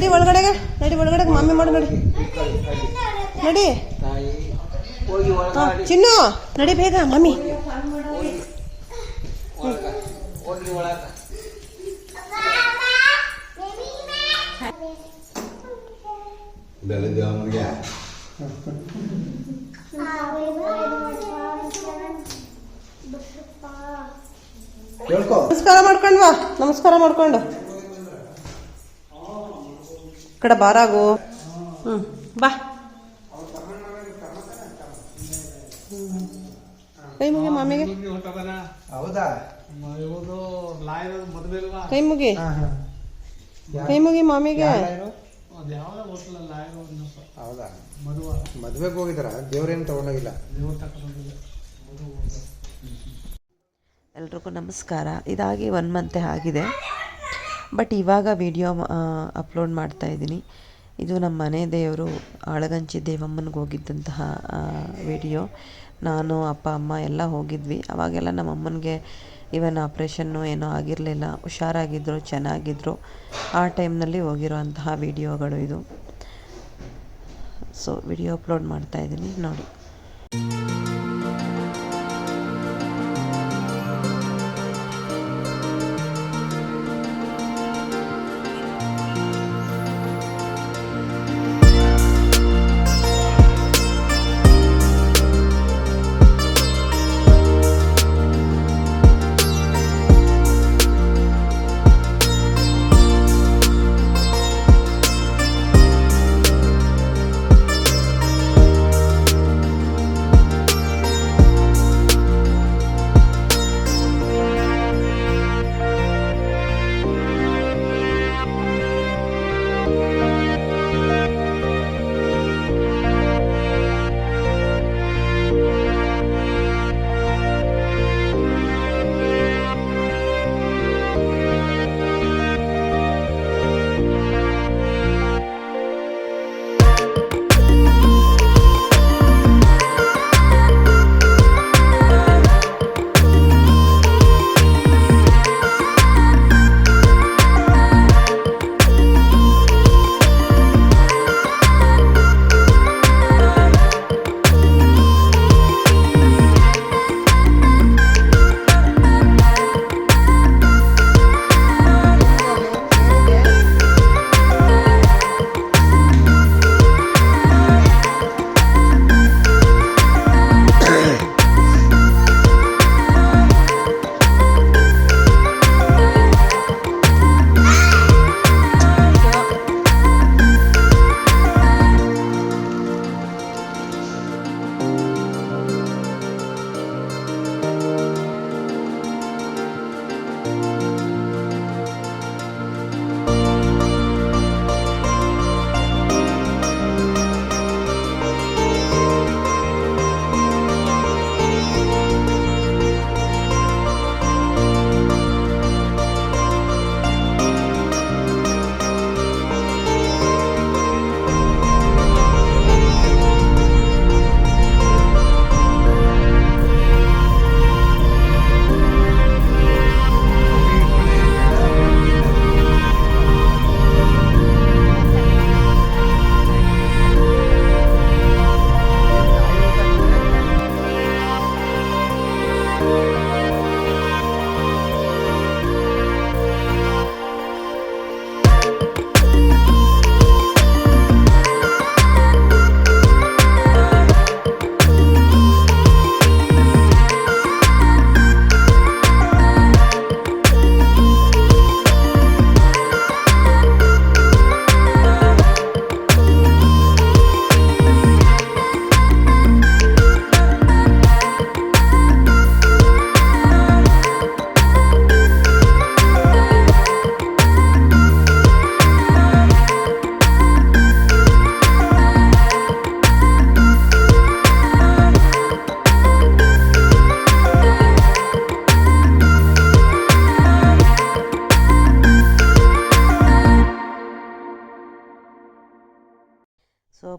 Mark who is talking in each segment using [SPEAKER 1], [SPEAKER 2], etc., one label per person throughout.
[SPEAKER 1] ನಡಿ ಒಳಗಡೆಗೆ ನಡಿ ಒಳಗಡೆಗೆ ಮಮ್ಮಿ ಮಾಡು ನಡಿ. ನಡಿ. ಚಿನ್ನು ನಡಿ ಬೇಗ ಮಮ್ಮಿ ನಮಸ್ಕಾರ ಮಾಡ್ಕೊಂಡ್ವಾ? ನಮಸ್ಕಾರ ಮಾಡ್ಕೊಂಡು. ಕಡೆ ಬಾರಾಗು ಹ್ಞೂ ಬಾ. ಕೈ ಮುಗಿ ಮಾಮಿಗೆ.
[SPEAKER 2] ಹೌದಾ?
[SPEAKER 1] ಕೈ ಮುಗಿ. ಕೈ ಮುಗಿ ಮಾಮಿಗೆ.
[SPEAKER 2] ಹೌದಾ? ಮದ್ವೆಗೆ ಹೋಗಿದಾರ ದೇವ್ರೇನು ತಗೊಂಡೋಗಿಲ್ಲ?
[SPEAKER 3] ಎಲ್ರಿಗೂ ನಮಸ್ಕಾರ. ಇದಾಗಿ ಒನ್ ಮಂತೆ ಆಗಿದೆ. ಬಟ್ ಇವಾಗ ವಿಡಿಯೋ ಅಪ್ಲೋಡ್ ಮಾಡ್ತಾ ಇದ್ದೀನಿ. ಇದು ನಮ್ಮ ಮನೆ ದೇವರು ಆಳಗಂಚಿ ದೇವಮ್ಮನಿಗೆ ಹೋಗಿದ್ದಂತಹ ವಿಡಿಯೋ. ನಾನು, ಅಪ್ಪ, ಅಮ್ಮ ಎಲ್ಲ ಹೋಗಿದ್ವಿ. ಅವಾಗೆಲ್ಲ ನಮ್ಮ ಅಮ್ಮನಿಗೆ ಇವನ್ ಆಪ್ರೇಷನ್ನು ಏನೋ ಆಗಿರಲಿಲ್ಲ. ಹುಷಾರಾಗಿದ್ದರು ಚೆನ್ನಾಗಿದ್ದರು ಆ ಟೈಮ್ನಲ್ಲಿ ಹೋಗಿರುವಂತಹ ವಿಡಿಯೋಗಳು ಇದು. ಸೊ ವಿಡಿಯೋ ಅಪ್ಲೋಡ್ ಮಾಡ್ತಾ ಇದ್ದೀನಿ. ನೋಡಿ.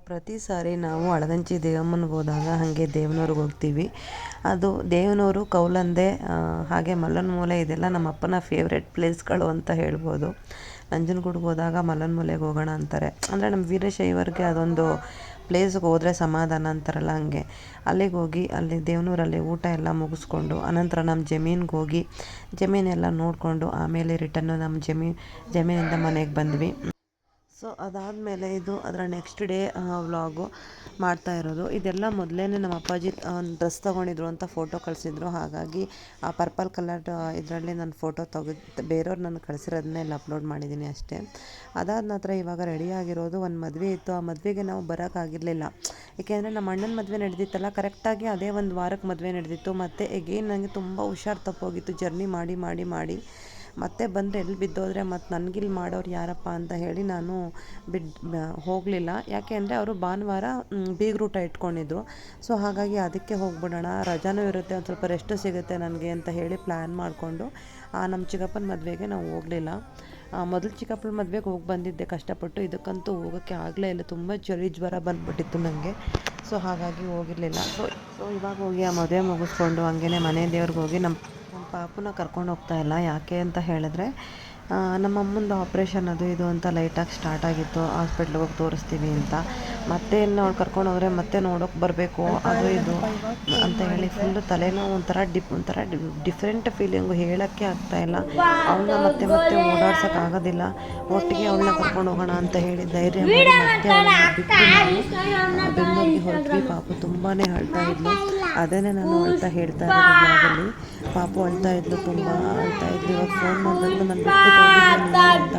[SPEAKER 3] ಪ್ರತಿ ಸಾರಿ ನಾವು ಅಳಗಂಚಿ ದೇವಮ್ಮನಿಗೆ ಹೋದಾಗ ಹಾಗೆ ದೇವನೂರಿಗೆ ಹೋಗ್ತೀವಿ. ಅದು ದೇವನೂರು, ಕೌಲಂದೆ ಹಾಗೆ ಮಲ್ಲನಮೂಲೆ ಇದೆಲ್ಲ ನಮ್ಮ ಅಪ್ಪನ ಫೇವ್ರೆಟ್ ಪ್ಲೇಸ್ಗಳು ಅಂತ ಹೇಳ್ಬೋದು. ನಂಜನಗೂಡಿಗೆ ಹೋದಾಗ ಮಲ್ಲನಮೂಲೆಗೆ ಹೋಗೋಣ ಅಂತಾರೆ. ಅಂದರೆ ನಮ್ಮ ವೀರಶೈವರಿಗೆ ಅದೊಂದು ಪ್ಲೇಸ್ಗೆ ಹೋದರೆ ಸಮಾಧಾನ ಅಂತಾರಲ್ಲ ಹಂಗೆ. ಅಲ್ಲಿಗೆ ಹೋಗಿ, ಅಲ್ಲಿ ದೇವನೂರಲ್ಲಿ ಊಟ ಎಲ್ಲ ಮುಗಿಸ್ಕೊಂಡು, ಅನಂತರ ನಮ್ಮ ಜಮೀನಿಗೆ ಹೋಗಿ, ಜಮೀನೆಲ್ಲ ನೋಡಿಕೊಂಡು ಆಮೇಲೆ ರಿಟರ್ನು ನಮ್ಮ ಜಮೀನು ಜಮೀನಿಂದ ಮನೆಗೆ ಬಂದ್ವಿ. ಸೊ ಅದಾದಮೇಲೆ ಇದು ಅದರ ನೆಕ್ಸ್ಟ್ ಡೇ ವ್ಲಾಗು ಮಾಡ್ತಾ ಇರೋದು. ಇದೆಲ್ಲ ಮೊದಲೇ ನಮ್ಮ ಅಪ್ಪಾಜಿ ಒಂದು ಡ್ರೆಸ್ ತೊಗೊಂಡಿದ್ರು ಅಂತ ಫೋಟೋ ಕಳಿಸಿದ್ರು. ಹಾಗಾಗಿ ಆ ಪರ್ಪಲ್ ಕಲರ್ ಇದರಲ್ಲಿ ನಾನು ಫೋಟೋ ತೆಗೆದು, ಬೇರೆಯವ್ರು ನಾನು ಕಳಿಸಿರೋದನ್ನೆಲ್ಲ ಅಪ್ಲೋಡ್ ಮಾಡಿದ್ದೀನಿ ಅಷ್ಟೇ. ಅದಾದ ನಂತರ ಇವಾಗ ರೆಡಿ ಆಗಿರೋದು ಒಂದು ಮದುವೆ ಇತ್ತು. ಆ ಮದುವೆಗೆ ನಾವು ಬರೋಕ್ಕಾಗಿರಲಿಲ್ಲ ಏಕೆಂದರೆ ನಮ್ಮ ಅಣ್ಣನ ಮದುವೆ ನಡೆದಿತ್ತಲ್ಲ. ಕರೆಕ್ಟಾಗಿ ಅದೇ ಒಂದು ವಾರಕ್ಕೆ ಮದುವೆ ನಡೆದಿತ್ತು. ಮತ್ತು ಎಗೇನ್ ನನಗೆ ತುಂಬ ಹುಷಾರು ತಪ್ಪೋಗಿತ್ತು ಜರ್ನಿ ಮಾಡಿ ಮಾಡಿ ಮಾಡಿ. ಮತ್ತೆ ಬಂದರೆ ಎಲ್ಲಿ ಬಿದ್ದೋದ್ರೆ ಮತ್ತು ನನಗಿಲ್ಲಿ ಮಾಡೋರು ಯಾರಪ್ಪ ಅಂತ ಹೇಳಿ ನಾನು ಬಿಡ್ ಹೋಗಲಿಲ್ಲ. ಯಾಕೆ ಅಂದರೆ ಅವರು ಭಾನುವಾರ ಬೀಗ್ರೂಟ ಇಟ್ಕೊಂಡಿದ್ರು. ಸೊ ಹಾಗಾಗಿ ಅದಕ್ಕೆ ಹೋಗ್ಬಿಡೋಣ. ರಜಾನೂ ಇರುತ್ತೆ, ಒಂದು ಸ್ವಲ್ಪ ರೆಸ್ಟು ಸಿಗುತ್ತೆ ನನಗೆ ಅಂತ ಹೇಳಿ ಪ್ಲ್ಯಾನ್ ಮಾಡಿಕೊಂಡು ನಮ್ಮ ಚಿಕ್ಕಪ್ಪನ ಮದುವೆಗೆ ನಾವು ಹೋಗಲಿಲ್ಲ. ಮೊದಲು ಚಿಕ್ಕಪ್ಪನ ಮದುವೆಗೆ ಹೋಗಿ ಬಂದಿದ್ದೆ ಕಷ್ಟಪಟ್ಟು. ಇದಕ್ಕಂತೂ ಹೋಗೋಕ್ಕೆ ಆಗಲೇ ಇಲ್ಲ. ತುಂಬ ಚಳಿ ಜ್ವರ ಬಂದುಬಿಟ್ಟಿತ್ತು ನನಗೆ ಸೊ ಹಾಗಾಗಿ ಹೋಗಿರಲಿಲ್ಲ. ಸೊ ಸೊ ಇವಾಗ ಹೋಗಿ ಆ ಮದುವೆ ಮುಗಿಸ್ಕೊಂಡು ಹಂಗೇ ಮನೆ ದೇವ್ರಿಗೆ ಹೋಗಿ ನಮ್ಮ ನಮ್ಮ ಪಾಪುನ ಕರ್ಕೊಂಡು ಹೋಗ್ತಾ ಇಲ್ಲ. ಯಾಕೆ ಅಂತ ಹೇಳಿದ್ರೆ ನಮ್ಮ ಅಮ್ಮಂದು ಆಪ್ರೇಷನ್ ಅದು ಇದು ಅಂತ ಲೈಟಾಗಿ ಸ್ಟಾರ್ಟ್ ಆಗಿತ್ತು. ಹಾಸ್ಪಿಟ್ಲಿಗೆ ಹೋಗಿ ತೋರಿಸ್ತೀವಿ ಅಂತ. ಮತ್ತೆ ನಾವು ಕರ್ಕೊಂಡು ಹೋದರೆ ಮತ್ತೆ ನೋಡೋಕೆ ಬರಬೇಕು. ಅದು ಇದು ಅಂತ ಹೇಳಿ ಫುಲ್ಲು ತಲೆನೋವು ಒಂಥರ ಡಿಪ್, ಒಂಥರ ಡಿಫ್ರೆಂಟ್ ಫೀಲಿಂಗು ಹೇಳೋಕ್ಕೆ ಆಗ್ತಾಯಿಲ್ಲ ಅವನ್ನ ಮತ್ತೆ ಮತ್ತೆ ಓಡಾಡ್ಸೋಕ್ಕಾಗೋದಿಲ್ಲ ಒಟ್ಟಿಗೆ ಅವಳನ್ನ ಕರ್ಕೊಂಡು ಹೋಗೋಣ ಅಂತ ಹೇಳಿ ಧೈರ್ಯ ಮಾಡಿ ಮತ್ತೆ ಅವಳನ್ನ ಬಿಟ್ಟು ನಾವು ಬೆಂಗಳೂರಿಗೆ ಪಾಪು ತುಂಬಾ ಅಳ್ತಾ ಇದ್ಲು. ಅದನ್ನೇ ನಾನು ಅಂತ ಹೇಳ್ತಾ ಇರೋದು ಪಾಪು ಅಳ್ತಾ ಇದ್ಲು ತುಂಬ ಅಳ್ತಾ ಇದ್ಲು. ಇವಾಗ ಫೋನ್ ಮಾಡಿದ್ರು ನಾನು ಬಿಟ್ಟು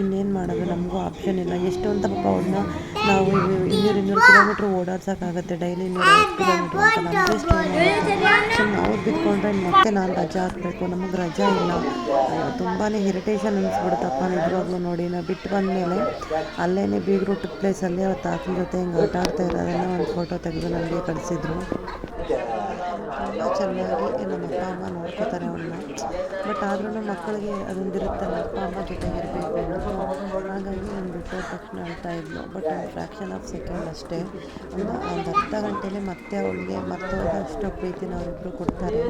[SPEAKER 3] ಇನ್ನೇನು ಮಾಡೋದು? ನಮಗೂ ಆಪ್ಷನ್ ಇಲ್ಲ. ಎಷ್ಟು ಅಂತ ಪಾಪ ಅವ್ರನ್ನ ನಾವು ಇನ್ನೂರು ಇನ್ನೂರು ಕಿಲೋಮೀಟ್ರ್ ಓಡಾಡ್ಸೋಕ್ಕಾಗತ್ತೆ. ಡೈಲಿ ಇನ್ನೂರು ಕಿಲೋಮೀಟ್ರ್ ಅಂತ ನಮಗೆ ಸುಮ್ಮನೆ ಅವ್ರು ಬಿಟ್ಕೊಂಡ್ರೆ ಮತ್ತೆ ನಾನು ರಜಾ ಹಾಕಬೇಕು. ನಮಗೆ ರಜಾ ಇಲ್ಲ. ತುಂಬಾ ಇರಿಟೇಷನ್ ಅನಿಸ್ಬಿಡುತ್ತಪ್ಪ ನಿಜವಾಗ್ಲೂ ನೋಡಿ ನಾವು ಬಿಟ್ಟು ಬಂದಮೇಲೆ ಅಲ್ಲೇ ಬೀಗ್ ರೂಟ್ ಪ್ಲೇಸಲ್ಲಿ ಅವತ್ತು ತಾತನ ಜೊತೆ ಹಿಂಗೆ ಆಟ ಆಡ್ತಾ ಇರೋದನ್ನ ಒಂದು ಫೋಟೋ ತೆಗೆದು ನನಗೆ ಕಳಿಸಿದ್ರು. ತುಂಬ ಚೆನ್ನಾಗಿ ನಮ್ಮ ಅಪ್ಪ ಅಮ್ಮ ನೋಡ್ಕೋತಾರೆ ಅವ್ರನ್ನ ಬಟ್ ಆದ್ರೂ ಮಕ್ಕಳಿಗೆ ಅದೊಂದಿರುತ್ತಲ್ಲ ಅಪ್ಪ ಅಮ್ಮ ಜೊತೆಗೆ ಇರಬೇಕು ಹಾಗಾಗಿ ನಾನು ಬಿಟ್ಟು ತಕ್ಷಣ ಅಳ್ತಾ ಇದ್ಲು. ಬಟ್ ಫ್ರ್ಯಾಕ್ಷನ್ ಆಫ್ ಸೆಕೆಂಡ್ ಅಷ್ಟೇ. ಒಂದು ಒಂದು ಅರ್ಧ ಗಂಟೆಯಲ್ಲಿ ಮತ್ತೆ ಅವಳಿಗೆ ಮರ್ತೋದಷ್ಟು ಪ್ರೀತಿನ ಅವರಿಬ್ಬರು ಕೊಡ್ತಾರೆ.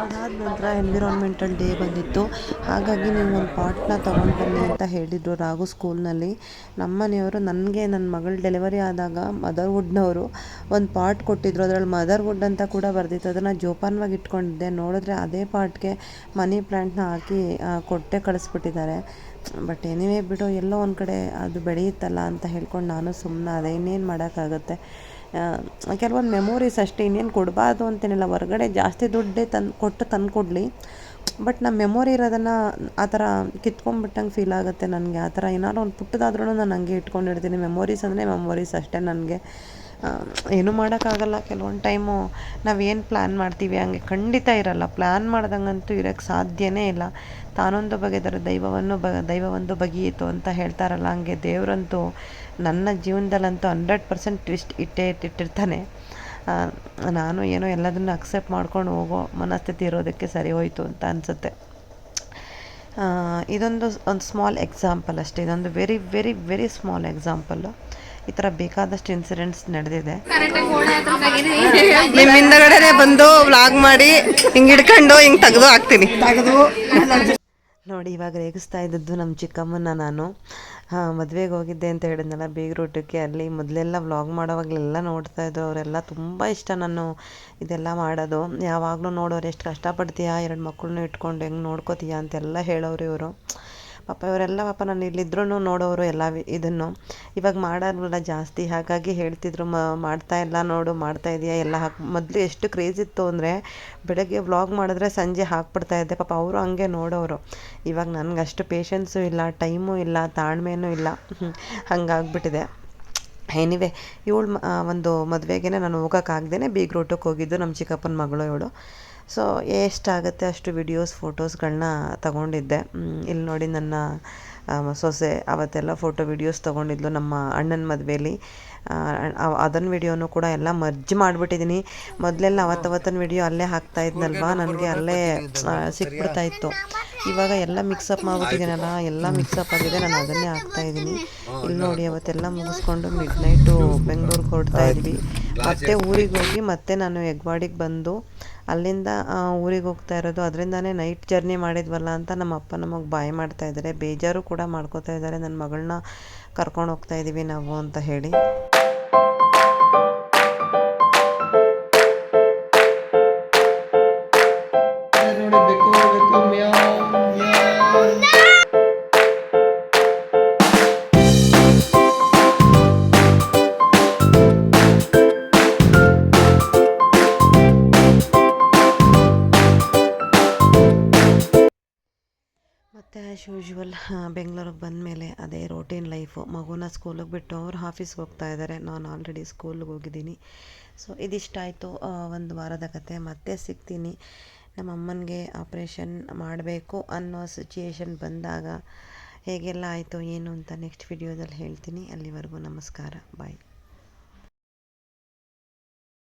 [SPEAKER 3] ಅದಾದ ನಂತರ ಎನ್ವಿರಾನ್ಮೆಂಟಲ್ ಡೇ ಬಂದಿತ್ತು. ಹಾಗಾಗಿ ನೀವು ಒಂದು ಪಾಟ್ನ ತೊಗೊಂಡು ಬನ್ನಿ ಅಂತ ಹೇಳಿದರು ರಾಘು ಸ್ಕೂಲ್ನಲ್ಲಿ. ನಮ್ಮನೆಯವರು ನನಗೆ ನನ್ನ ಮಗಳು ಡೆಲಿವರಿ ಆದಾಗ ಮದರ್ವುಡ್ನವರು ಒಂದು ಪಾಟ್ ಕೊಟ್ಟಿದ್ರು. ಅದರಲ್ಲಿ ಮದರ್ವುಡ್ ಅಂತ ಕೂಡ ಬರ್ದಿತ್ತು. ಅದನ್ನು ಜೋಪಾನವಾಗಿ ಇಟ್ಕೊಂಡಿದ್ದೆ. ನೋಡಿದ್ರೆ ಅದೇ ಪಾಟ್ಗೆ ಮನಿ ಪ್ಲ್ಯಾಂಟ್ನ ಹಾಕಿ ಕೊಟ್ಟೆ ಕಳಿಸ್ಬಿಟ್ಟಿದ್ದಾರೆ. ಬಟ್ ಎನಿವೇ ಬಿಡು, ಎಲ್ಲೋ ಒಂದು ಕಡೆ ಅದು ಬೆಳೆಯುತ್ತಲ್ಲ ಅಂತ ಹೇಳ್ಕೊಂಡು ನಾನು ಸುಮ್ಮನೆ ಅದೇ ಇನ್ನೇನು ಮಾಡೋಕ್ಕಾಗುತ್ತೆ. ಕೆಲವೊಂದು ಮೆಮೊರೀಸ್ ಅಷ್ಟೇ, ಇನ್ನೇನು ಕೊಡಬಾರ್ದು ಅಂತೇನಿಲ್ಲ. ಹೊರಗಡೆ ಜಾಸ್ತಿ ದುಡ್ಡೇ ತಂದು, ಕೊಟ್ಟು ತಂದು ಕೊಡಲಿ ಬಟ್ ನಮ್ಮ ಮೆಮೊರಿ ಇರೋದನ್ನು ಆ ಥರ ಕಿತ್ಕೊಂಡ್ಬಿಟ್ಟಂಗೆ ಫೀಲ್ ಆಗುತ್ತೆ ನನಗೆ. ಆ ಥರ ಏನಾದ್ರು ಒಂದು ಪುಟ್ಟದಾದ್ರೂ ನಾನು ಹಂಗೆ ಇಟ್ಕೊಂಡಿರ್ತೀನಿ. ಮೆಮೊರೀಸ್ ಅಂದರೆ ಮೆಮೊರೀಸ್ ಅಷ್ಟೇ ನನಗೆ. ಏನೂ ಮಾಡೋಕ್ಕಾಗಲ್ಲ. ಕೆಲವೊಂದು ಟೈಮು ನಾವೇನು ಪ್ಲ್ಯಾನ್ ಮಾಡ್ತೀವಿ ಹಂಗೆ ಖಂಡಿತ ಇರಲ್ಲ. ಪ್ಲ್ಯಾನ್ ಮಾಡ್ದಂಗಂತೂ ಇರೋಕ್ಕೆ ಸಾಧ್ಯನೇ ಇಲ್ಲ. ತಾನೊಂದು ಬಗೆದರೆ ದೈವವನ್ನು ಬ, ದೈವವೊಂದು ಬಗೆಯಿತು ಅಂತ ಹೇಳ್ತಾರಲ್ಲ, ಹಂಗೆ ದೇವರಂತೂ ನನ್ನ ಜೀವನದಲ್ಲಂತೂ ಹಂಡ್ರೆಡ್ ಪರ್ಸೆಂಟ್ ಟ್ವಿಸ್ಟ್ ಇಟ್ಟೇ ಇಟ್ಟಿರ್ತಾನೆ. ನಾನು ಏನೋ ಎಲ್ಲದನ್ನು ಅಕ್ಸೆಪ್ಟ್ ಮಾಡ್ಕೊಂಡು ಹೋಗೋ ಮನಸ್ಥಿತಿ ಇರೋದಕ್ಕೆ ಸರಿ ಹೋಯಿತು ಅಂತ ಅನಿಸುತ್ತೆ. ಇದೊಂದು, ಒಂದು ಸ್ಮಾಲ್ ಎಕ್ಸಾಂಪಲ್ ಅಷ್ಟೇ. ಇದೊಂದು very very very small example ಈ ಥರ ಬೇಕಾದಷ್ಟು ಇನ್ಸಿಡೆಂಟ್ಸ್ ನಡೆದಿದೆ.
[SPEAKER 1] ನಿಮ್ಮ ಹಿಂದಗಡೆ ಬಂದು ವ್ಲಾಗ್ ಮಾಡಿ ಹಿಂಗ್ ಹಿಡ್ಕೊಂಡು ಹಿಂಗ್ ತೆಗೆದು ಹಾಕ್ತೀನಿ.
[SPEAKER 3] ನೋಡಿ ಇವಾಗ ರೇಗಿಸ್ತಾ ಇದ್ದದ್ದು ನಮ್ಮ ಚಿಕ್ಕಮ್ಮನ ನಾನು. ಹಾಂ ಮದುವೆಗೆ ಹೋಗಿದ್ದೆ ಅಂತ ಹೇಳಿದ್ನಲ್ಲ ಬೀಗ್ರೂಟಕ್ಕೆ ಅಲ್ಲಿ ಮೊದಲೆಲ್ಲ ವ್ಲಾಗ್ ಮಾಡೋವಾಗಲೆಲ್ಲ ನೋಡ್ತಾ ಇದ್ರು. ಅವರೆಲ್ಲ ತುಂಬ ಇಷ್ಟ ನಾನು ಇದೆಲ್ಲ ಮಾಡೋದು. ಯಾವಾಗಲೂ ನೋಡೋರು ಎಷ್ಟು ಕಷ್ಟಪಡ್ತೀಯಾ? ಎರಡು ಮಕ್ಕಳನ್ನೂ ಇಟ್ಕೊಂಡು ಹೆಂಗೆ ನೋಡ್ಕೋತೀಯಾ ಅಂತೆಲ್ಲ ಹೇಳೋರು ಇವರು. ಪಾಪ ಇವರೆಲ್ಲ ಪಾಪ ನಾನು ಇಲ್ಲಿದ್ರೂ ನೋಡೋರು ಎಲ್ಲ ಇದನ್ನು. ಇವಾಗ ಮಾಡೋಲ್ಲ ಜಾಸ್ತಿ. ಹಾಗಾಗಿ ಹೇಳ್ತಿದ್ರು, ಮ ಮಾಡ್ತಾ ಇಲ್ಲ ನೋಡು, ಮಾಡ್ತಾ ಇದೆಯಾ? ಎಲ್ಲ ಹಾಕಿ ಮೊದಲು ಎಷ್ಟು ಕ್ರೇಜ್ ಇತ್ತು ಅಂದರೆ ಬೆಳಗ್ಗೆ ವ್ಲಾಗ್ ಮಾಡಿದ್ರೆ ಸಂಜೆ ಹಾಕ್ಬಿಡ್ತಾ ಇದ್ದೆ. ಪಾಪ ಅವರು ಹಂಗೆ ನೋಡೋರು. ಇವಾಗ ನನಗೆ ಅಷ್ಟು ಪೇಷನ್ಸು ಇಲ್ಲ ಟೈಮು ಇಲ್ಲ ತಾಳ್ಮೆಯೂ ಇಲ್ಲ. ಹಂಗಾಗ್ಬಿಟ್ಟಿದೆ. ಎನಿವೆ ಇವಳು ಒಂದು ಮದುವೆಗೆ ನಾನು ಹೋಗೋಕ್ಕಾಗ್ದೇ ಬೀಗ್ ರೂಟಕ್ಕೆ ಹೋಗಿದ್ದು ನಮ್ಮ ಚಿಕ್ಕಪ್ಪನ ಮಗಳು ಇವಳು. ಸೊ ಎಷ್ಟಾಗುತ್ತೆ ಅಷ್ಟು ವಿಡಿಯೋಸ್ ಫೋಟೋಸ್ಗಳನ್ನ ತಗೊಂಡಿದ್ದೆ. ಇಲ್ಲಿ ನೋಡಿ ನನ್ನ ಸೊಸೆ ಅವತ್ತೆಲ್ಲ ಫೋಟೋ ವಿಡಿಯೋಸ್ ತೊಗೊಂಡಿದ್ಲು ನಮ್ಮ ಅಣ್ಣನ ಮದುವೆಯಲ್ಲಿ ಅದನ್ನ ವಿಡಿಯೋನು ಕೂಡ ಎಲ್ಲ ಮರ್ಜ್ ಮಾಡಿಬಿಟ್ಟಿದ್ದೀನಿ ಮೊದಲೆಲ್ಲ ಅವತ್ತವತ್ತನ ವಿಡಿಯೋ ಅಲ್ಲೇ ಹಾಕ್ತಾ ಇದ್ನಲ್ವಾ? ನನಗೆ ಅಲ್ಲೇ ಸಿಕ್ಬಿಡ್ತಾ ಇತ್ತು. ಇವಾಗ ಎಲ್ಲ ಮಿಕ್ಸಪ್ ಮಾಡ್ಬಿಟ್ಟಿದ್ದೀನಲ್ಲ ಎಲ್ಲ ಮಿಕ್ಸಪ್ ಆಗಿದೆ, ನಾನು ಅದನ್ನೇ ಹಾಕ್ತಾ ಇದ್ದೀನಿ. ಇಲ್ಲಿ ನೋಡಿ ಅವತ್ತೆಲ್ಲ ಮುಗಿಸ್ಕೊಂಡು ಮಿಡ್ ನೈಟು ಬೆಂಗಳೂರಿಗೆ ಹೊರಡ್ತಾ ಇದ್ವಿ. ಮತ್ತೆ ಊರಿಗೆ ಹೋಗಿ ಮತ್ತೆ ನಾನು ಹೆಗ್ವಾಡಿಗೆ ಬಂದು ಅಲ್ಲಿಂದ ಊರಿಗೆ ಹೋಗ್ತಾ ಇರೋದು. ಅದರಿಂದಾನೇ ನೈಟ್ ಜರ್ನಿ ಮಾಡಿದ್ವಲ್ಲ ಅಂತ ನಮ್ಮ ಅಪ್ಪ ನಮಗೆ ಬಾಯಿ ಮಾಡ್ತಾ ಇದ್ದಾರೆ. ಬೇಜಾರು ಕೂಡ ಮಾಡ್ಕೋತಾ ಇದ್ದಾರೆ. ನನ್ನ ಮಗಳನ್ನ ಕರ್ಕೊಂಡು ಹೋಗ್ತಾ ಇದ್ದೀವಿ ನಾವು ಅಂತ ಹೇಳಿ. ಬೆಂಗಳೂರಿಗೆ ಬಂದಮೇಲೆ ಅದೇ ರೋಟೀನ್ ಲೈಫು ಮಗುನ ಸ್ಕೂಲಿಗೆ ಬಿಟ್ಟು ಅವ್ರು ಆಫೀಸ್ಗೆ ಹೋಗ್ತಾ ಇದ್ದಾರೆ ನಾನು ಆಲ್ರೆಡಿ ಸ್ಕೂಲ್ಗೆ ಹೋಗಿದ್ದೀನಿ. ಸೊ ಇದಿಷ್ಟಾಯಿತು ಒಂದು ವಾರದ ಕತೆ. ಮತ್ತೆ ಸಿಗ್ತೀನಿ. ನಮ್ಮ ಅಮ್ಮನಿಗೆ ಆಪ್ರೇಷನ್ ಮಾಡಬೇಕು ಅನ್ನೋ ಸಿಚುಯೇಷನ್ ಬಂದಾಗ. ಹೇಗೆಲ್ಲ ಆಯಿತು, ಏನು ಅಂತ ನೆಕ್ಸ್ಟ್ ವಿಡಿಯೋದಲ್ಲಿ ಹೇಳ್ತೀನಿ. ಅಲ್ಲಿವರೆಗೂ ನಮಸ್ಕಾರ. ಬಾಯ್